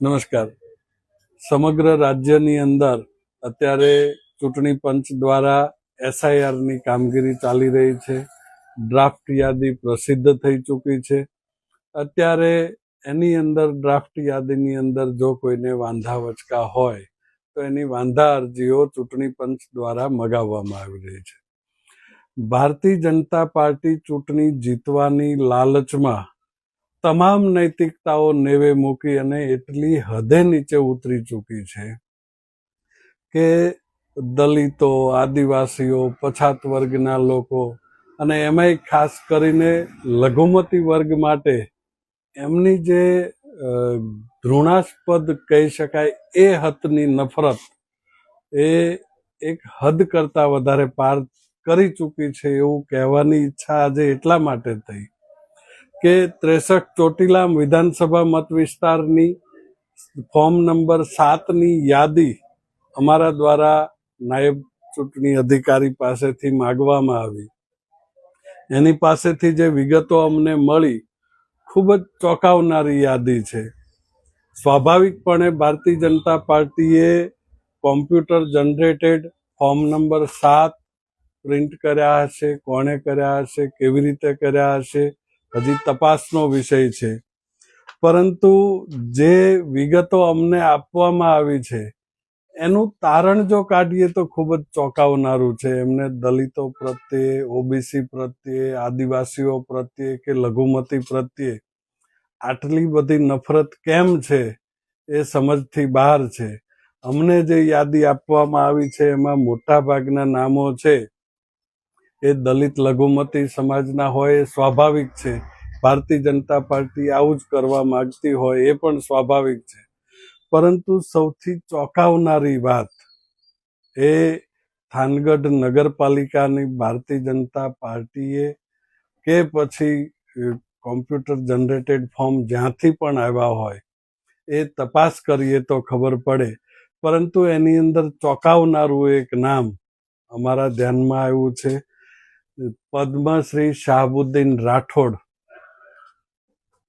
નમસ્કાર. સમગ્ર રાજ્યની અંદર અત્યારે ચૂંટણી પંચ દ્વારા એસઆઈઆરની કામગીરી ચાલી રહી છે. ડ્રાફ્ટ યાદી પ્રસિદ્ધ થઈ ચૂકી છે. અત્યારે એની અંદર ડ્રાફ્ટ યાદીની અંદર જો કોઈને વાંધા વચકા હોય, તો એની વાંધા અરજીઓ ચૂંટણી પંચ દ્વારા મગાવવામાં આવી રહી છે. ભારતીય જનતા પાર્ટી ચૂંટણી જીતવાની લાલચમાં તમામ નૈતિકતાઓ નેવે મૂકી અને એટલી હદે નીચે ઉતરી ચૂકી છે કે દલિતો, આદિવાસીઓ, પછાત વર્ગના લોકો અને એમાંય ખાસ કરીને લઘુમતી વર્ગ માટે એમની જે ઘૃણાસ્પદ કહી શકાય એ હદની નફરત એ એક હદ કરતાં વધારે પાર કરી ચૂકી છે એવું કહેવાની ઈચ્છા આજે એટલા માટે થઈ. કે ત્રેસઠ ચોટીલા વિધાનસભા મત વિસ્તારની ફોર્મ નંબર સાતની યાદી અમારા દ્વારા નાયબ ચૂંટણી અધિકારી પાસેથી માગવામાં આવી. એની પાસેથી જે વિગતો અમને મળી, ખૂબ જ ચોંકાવનારી યાદી છે. સ્વાભાવિકપણે ભારતીય જનતા પાર્ટીએ કોમ્પ્યુટર જનરેટેડ ફોર્મ નંબર સાત પ્રિન્ટ કર્યા હશે, કોણે કર્યા હશે, કેવી રીતે કર્યા હશે હજી તપાસનો વિષય છે. પરંતુ જે વિગતો અમને આપવામાં આવી છે, એનું તારણ જો કાઢીએ તો ખૂબ જ ચોંકાવનારું છે. એમને દલિતો પ્રત્યે, ઓબીસી પ્રત્યે, આદિવાસીઓ પ્રત્યે કે લઘુમતી પ્રત્યે આટલી બધી નફરત કેમ છે એ સમજથી બહાર છે. અમને જે યાદી આપવામાં આવી છે, એમાં મોટાભાગના નામો છે. એ દલિત લઘુમતી સમાજના હોય એ સ્વાભાવિક છે. ભારતીય જનતા પાર્ટી આવું જ કરવા માંગતી હોય એ પણ સ્વાભાવિક છે. પરંતુ સૌથી ચોંકાવનારી વાત એ થાનગઢ નગરપાલિકાની ભારતીય જનતા પાર્ટીએ કે પછી કોમ્પ્યુટર જનરેટેડ ફોર્મ જ્યાંથી પણ આવ્યા હોય એ તપાસ કરીએ તો ખબર પડે. પરંતુ એની અંદર ચોંકાવનારું એક નામ અમારા ધ્યાનમાં આવ્યું છે. પદ્મશ્રી શાહબુદ્દીન રાઠોડ,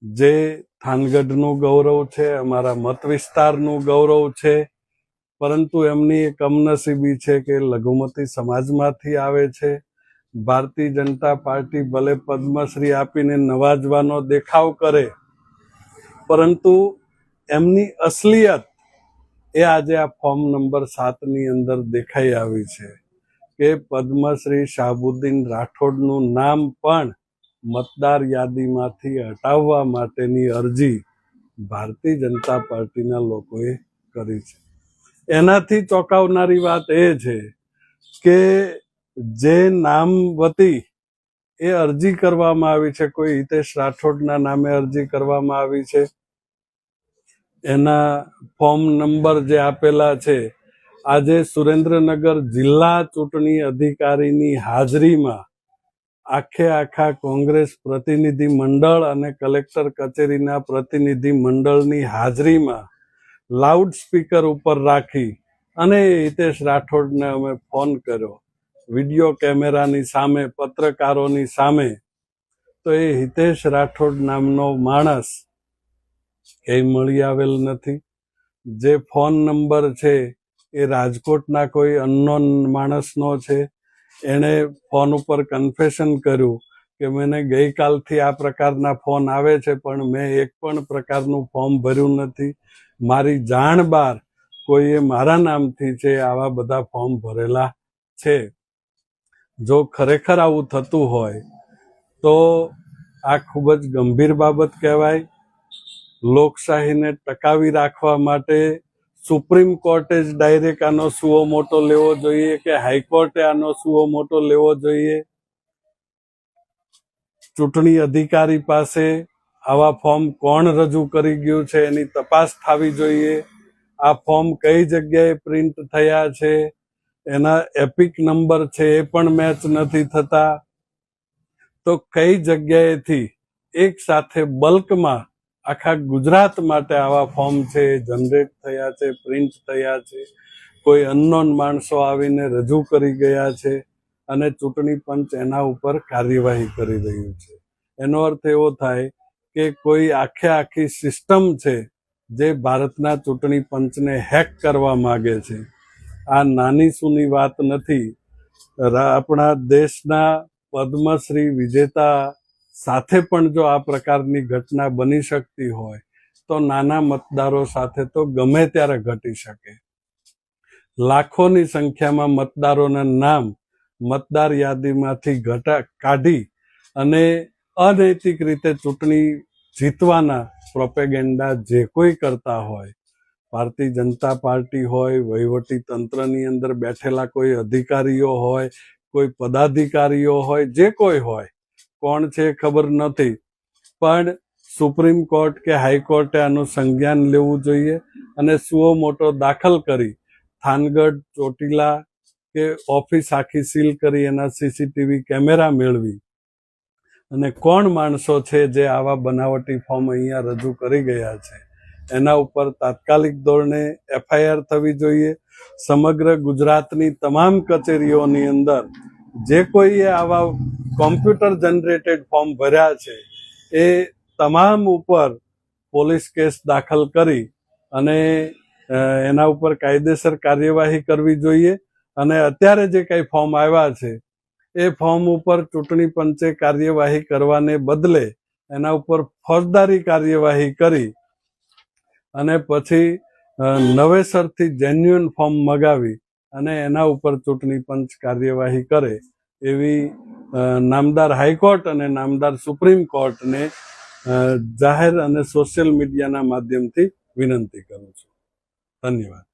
જે થાનગઢનું ગૌરવ છે, અમારા મત વિસ્તારનું ગૌરવ છે, પરંતુ એમની એક કમનસીબી છે કે લઘુમતી સમાજમાંથી આવે છે. ભારતીય જનતા પાર્ટી ભલે પદ્મશ્રી આપીને નવાજવાનો દેખાવ કરે, પરંતુ એમની અસલિયત એ આજે આ ફોર્મ નંબર સાતની અંદર દેખાઈ આવી છે. કે પદ્મશ્રી શાહબુદ્દીન રાઠોડનું નામ પણ મતદાર યાદીમાંથી હટાવવા માટેની અરજી ભારતીય જનતા પાર્ટીના લોકોએ કરી છે. એનાથી ચોંકાવનારી વાત એ છે કે જે નામ વતી એ અરજી કરવામાં આવી છે, કોઈ હિતેશ રાઠોડના નામે અરજી કરવામાં આવી છે, એના ફોર્મ નંબર જે આપેલા છે આજે સુરેન્દ્રનગર જિલ્લા ચૂંટણી અધિકારીની હાજરીમાં આખે આખા કોંગ્રેસ પ્રતિનિધિ મંડળ અને કલેક્ટર કચેરીના પ્રતિનિધિ મંડળની હાજરીમાં લાઉડ સ્પીકર ઉપર રાખી અને હિતેશ રાઠોડને અમે ફોન કર્યો. વીડિયો કેમેરાની સામે, પત્રકારોની સામે. તો એ હિતેશ રાઠોડ નામનો માણસ એ મળી આવેલ નથી. જે ફોન નંબર છે એ રાજકોટના કોઈ અનનોન માણસનો છે, એણે ફોન ઉપર કન્ફેશન કર્યું કે મને ગઈકાલથી આ પ્રકારના ફોન આવે છે, પણ મેં એક પણ પ્રકારનું ફોર્મ ભર્યું નથી. મારી જાણ બાર કોઈએ મારા નામથી છે આવા બધા ફોર્મ ભરેલા છે. જો ખરેખર આવું થતું હોય, તો આ ખૂબ જ ગંભીર બાબત કહેવાય. લોકશાહીને ટકાવી રાખવા માટે સુપ્રીમ કોર્ટે જ ડાયરેક્ટ આનો સુઓ મોટો લેવો જોઈએ કે હાઈકોર્ટે આનો સુઓ મોટો લેવો જોઈએ? ચૂંટણી અધિકારી પાસે આવા ફોર્મ કોણ રજૂ કરી ગયું છે એની તપાસ થવી જોઈએ. આ ફોર્મ કઈ જગ્યાએ પ્રિન્ટ થયા છે? એના એપિક નંબર છે એ પણ મેચ નથી થતા. તો કઈ જગ્યાએથી એક સાથે બલ્કમાં આખા ગુજરાત માટે આવા ફોર્મ છે, જનરેટ થયા છે, પ્રિન્ટ થયા છે. કોઈ અનનોન માણસો આવીને રજૂ કરી ગયા છે અને ચૂંટણી પંચ એના ઉપર કાર્યવાહી કરી રહ્યું છે. એનો અર્થ એવો થાય કે કોઈ આખે આખી સિસ્ટમ છે જે ભારતના ચૂંટણી પંચને હેક કરવા માગે છે. આ નાની સૂની વાત નથી. આપણા દેશના પદ્મશ્રી વિજેતા સાથે પણ જો આ પ્રકારની ઘટના બની શકતી હોય, તો નાના મતદારો સાથે તો ગમે ત્યારે ઘટી શકે. લાખોની સંખ્યામાં મતદારોના નામ મતદાર યાદીમાંથી ઘટા કાઢી અને અનૈતિક રીતે ચૂંટણી જીતવાના પ્રોપેગેન્ડા જે કોઈ કરતા હોય, ભારતીય જનતા પાર્ટી હોય, વહીવટી તંત્રની અંદર બેઠેલા કોઈ અધિકારીઓ હોય, કોઈ પદાધિકારીઓ હોય, જે કોઈ હોય કોણ છે ખબર નથી. પણ સુપ્રીમ કોર્ટ કે હાઈકોર્ટે આનું સંજ્ઞાન લેવું જોઈએ અને સુઓ મોટો દાખલ કરી થાનગઢ, ચોટીલા કે ઓફિસ આખી સીલ કરી એના સીસીટીવી કેમેરા મેળવી. અને કોણ માણસો છે જે આવા બનાવટી ફોર્મ અહીંયા રજૂ કરી ગયા છે? એના ઉપર તાત્કાલિક ધોરણે એફઆઈઆર થવી જોઈએ. સમગ્ર ગુજરાતની તમામ કચેરીઓની અંદર જે કોઈએ આવા કોમ્પ્યુટર જનરેટેડ ફોર્મ ભર્યા છે, એ તમામ ઉપર પોલીસ કેસ દાખલ કરી અને એના ઉપર કાયદેસર કાર્યવાહી કરવી જોઈએ. અને અત્યારે જે કંઈ ફોર્મ આવ્યા છે, એ ફોર્મ ઉપર ચૂંટણી પંચે કાર્યવાહી કરવાને બદલે એના ઉપર ફોજદારી કાર્યવાહી કરી અને પછી નવેસરથી જેન્યુઅન ફોર્મ મગાવી. અને એના ઉપર ચૂંટણી પંચ કાર્યવાહી કરે એવી નામદાર હાઈકોર્ટ અને નામદાર સુપ્રીમ કોર્ટને જાહેર અને સોશિયલ મીડિયાના માધ્યમથી વિનંતી કરું છું. ધન્યવાદ.